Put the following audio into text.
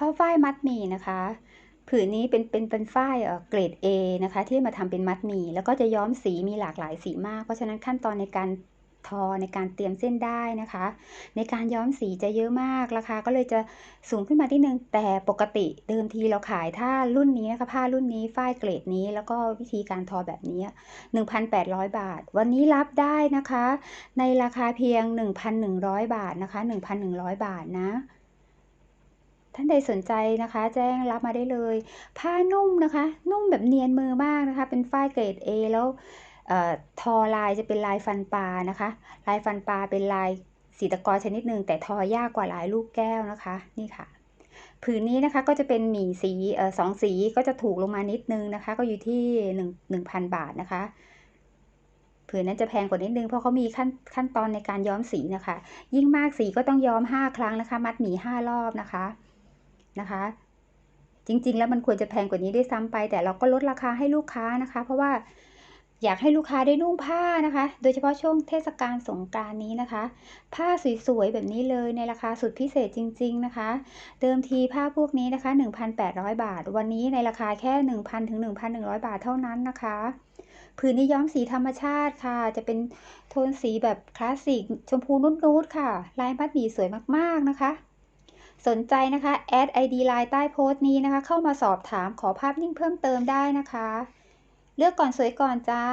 ผ้าฝ้ายมัดหมี่นะคะผืนนี้เป็นเป็นเป็นฝ้ายเกรด A นะคะ ที่มาทำเป็นมัดหมี่แล้วก็จะย้อมสีมีหลากหลายสีมาก เพราะฉะนั้นขั้นตอนในการทอในการเตรียมเส้นได้นะคะ ในการย้อมสีจะเยอะมากราคาก็เลยจะสูงขึ้นมาที่นึงแต่ปกติเดิมทีเราขายถ้ารุ่นนี้นะคะผ้ารุ่นนี้ฝ้ายเกรดนี้ แล้วก็วิธีการทอแบบนี้ 1,800 บาท วันนี้รับได้นะคะ ในราคาเพียง 1,100 บาทนะคะ 1,100 บาทนะ ท่านใดสนใจนะคะ แจ้งรับมาได้เลย ผ้านุ่มนะคะ นุ่มแบบเนียนมือมากนะคะ เป็นฝ้ายเกรด A แล้วออทอลายจะเป็นลายฟันปลานะคะ ลายฟันปลาเป็นลายสีตะกอชนิดหนึ่งแต่ทอยากกว่าลายลูกแก้วนะคะนี่ค่ะ ผืนนี้นะคะก็จะเป็นหมี่สีสองสีก็จะถูกลงมานิดนึงนะคะ ก็อยู่ที่หนึ่งหนึ่งพันบาทนะคะผืนนั้นจะแพงกว่านิดนึงเพราะเขามีขั้นขั้นตอนในการย้อมสีนะคะ ยิ่งมากสีก็ต้องย้อม 5 ครั้งนะคะ มัดหมี่5รอบนะคะ นะคะ จริง ๆ แล้วมันควรจะแพงกว่านี้ด้วยซ้ำไป แต่เราก็ลดราคาให้ลูกค้านะคะ เพราะว่าอยากให้ลูกค้าได้นุ่งผ้านะคะ โดยเฉพาะช่วงเทศกาลสงกรานนี้นะคะ ผ้าสวยๆแบบนี้เลยในราคาสุดพิเศษจริง ๆนะคะ เดิมทีผ้าพวกนี้นะคะ 1,800 บาท วันนี้ในราคาแค่ 1,000ถึง1,100 บาทเท่านั้นนะคะผืนนี้ย้อมสีธรรมชาติค่ะ จะเป็นโทนสีแบบคลาสสิกชมพูนุดๆค่ะ ลายมัดหมี่สวยมากๆนะคะ สนใจนะคะแอด ID ไลน์ใต้โพสต์นี้นะคะ เข้ามาสอบถามขอภาพนิ่งเพิ่มเติมได้นะคะ เลือกก่อนสวยก่อนจ้า